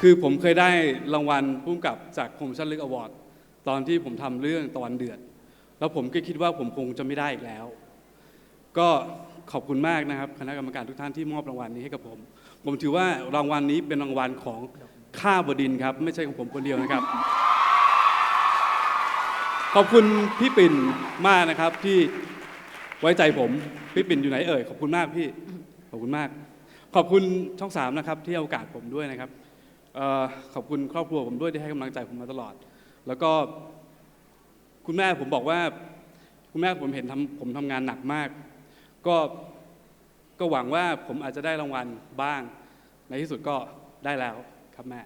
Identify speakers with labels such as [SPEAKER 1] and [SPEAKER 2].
[SPEAKER 1] คือผมเคยได้รางวัลพุ่มกับจากคมชันลึกอวอร์ดตอนที่ผมทำเรื่องตะวันเดือด แล้วผมก็คิดว่าผมคงจะไม่ได้อีกแล้ว ก็ขอบคุณมากนะครับ คณะกรรมการทุกท่านที่มอบรางวัลนี้ให้กับผม ผมถือว่ารางวัลนี้เป็นรางวัลของข้าบดินครับ ไม่ใช่ของผมคนเดียวนะครับ ขอบคุณพี่ปิ่นมากนะครับที่ไว้ใจผมพี่ปิ่นอยู่ไหนเอ่ยขอบคุณมากพี่ขอบคุณมาก ขอบคุณช่องสามนะครับที่ให้โอกาสผมด้วยนะครับ ขอบคุณครอบครัวผมด้วยที่ให้กำลังใจผมมาตลอด แล้วก็คุณแม่ผมบอกว่า คุณแม่ผมเห็นทำผมทำงานหนักมาก ก็ก็หวังว่าผมอาจจะได้รางวัลบ้าง ในที่สุดก็ได้แล้วครับแม่